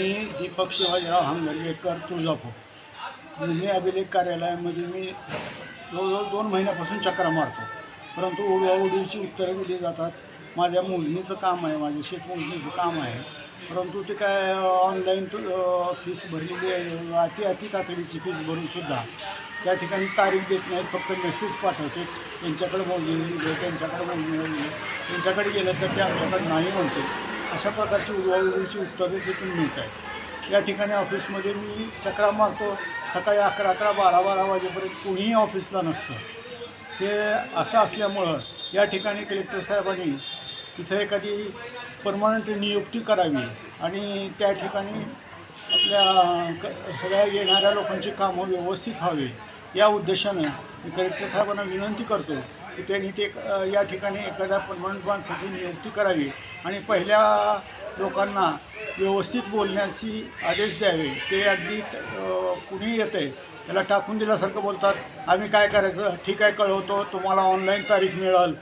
मी दीपक शिवाजीराव हंगरगेकर तुळजापूर. मी अभिलेख कार्यालयामध्ये मी जवळजवळ दोन महिन्यापासून चक्रा मारतो. परंतु ओढीची उत्तरं दिली जातात. माझ्या मोजणीचं काम आहे माझे शेतमोजणीचं काम आहे. परंतु ते काय ऑनलाईन फीस भरलेली आहे. अति अति तातडीची फीस भरूनसुद्धा त्या ठिकाणी तारीख देत नाहीत. फक्त मेसेज पाठवते. त्यांच्याकडे मोजणी त्यांच्याकडे मोजणी त्यांच्याकडे गेलं तर ते आमच्याकडे नाही म्हणते अशा प्रकारची उडवाउडीची उत्तरे तिथून मिळत आहेत या ठिकाणी ऑफिसमध्ये मी चक्रा मारतो. सकाळी अकरा अकरा बारा बारा वाजेपर्यंत कुणीही ऑफिसला नसतं. हे असं असल्यामुळं या ठिकाणी कलेक्टर साहेबांनी तिथं एखादी परमनंट नियुक्ती करावी आणि त्या ठिकाणी आपल्या क सगळ्या येणाऱ्या लोकांची कामं व्यवस्थित व्हावी. या उद्देशानं मी कलेक्टर साहेबांना विनंती करतो की त्यांनी ते या ठिकाणी एखाद्या परमनंट माणसाची नियुक्ती करावी आणि पहिल्या लोकांना व्यवस्थित बोलण्याची आदेश द्यावे ते अगदी कुणीही येतं आहे त्याला टाकून दिल्यासारखं बोलतात. आम्ही काय करायचं? ठीक आहे कळवतो. तुम्हाला ऑनलाईन तारीख मिळेल.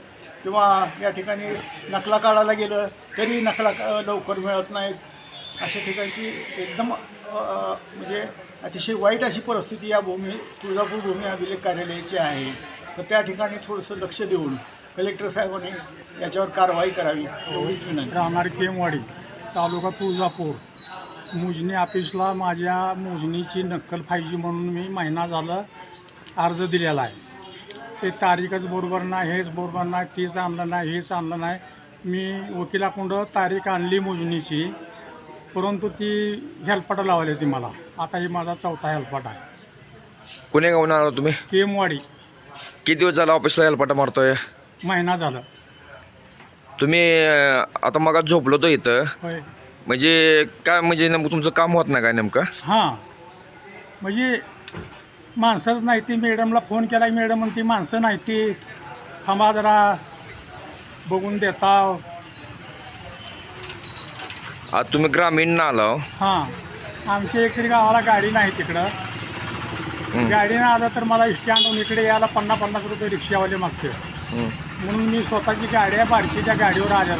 किंवा या ठिकाणी नकला काढायला गेलं तरी नकला लवकर मिळत नाहीत. अशा ठिकाणची एकदम म्हणजे अतिशय वाईट अशी परिस्थिती या भूमी तुळजापूर भूमी अभिलेख कार्यालयाची आहे. तर त्या ठिकाणी थोडंसं लक्ष देऊन कलेक्टर साहेबांनी याच्यावर कारवाई करावी एवढीच विनंती. राहणार केमवाडी तालुका तुळजापूर. मोजणी ऑफिसला माझ्या मोजणीची नक्कल पाहिजे म्हणून मी महिना झालं अर्ज दिलेला आहे. ते तारीखच बरोबर नाही हेच बरोबर नाही तेच आणलं नाही हेच आणलं नाही. मी वकिलाकडं तारीख आणली मोजणीची परंतु ती हेल्पाटा लावली ती मला. आता ही माझा चौथा हेल्पाट आहे. कुणी गावून आला तुम्ही? केमवाडी. किती दिवस झाला ऑफिसला हेल्पाटा मारतोय? महिना झालं. तुम्ही अं, आता मग झोपलो तो इथं. होय. म्हणजे काय म्हणजे नेमकं तुमचं काम होत नाही काय नेमकं? हां. म्हणजे माणसंच नाही ती. मॅडमला फोन केला मॅडम म्हणते माणसं नाही ती. थांबा जरा. बघून देता. आज तुम्ही ग्रामीण ना आला हां. आमच्या इकडे गावाला गाडी नाही तिकडं. गाडीनं आलं तर मला स्टँडहून इकडे यायला पन्नास पन्नास रुपये रिक्षावाले मागते म्हणून मी स्वतःची गाडी आहे बारशीच्या गाडीवर आलेलो.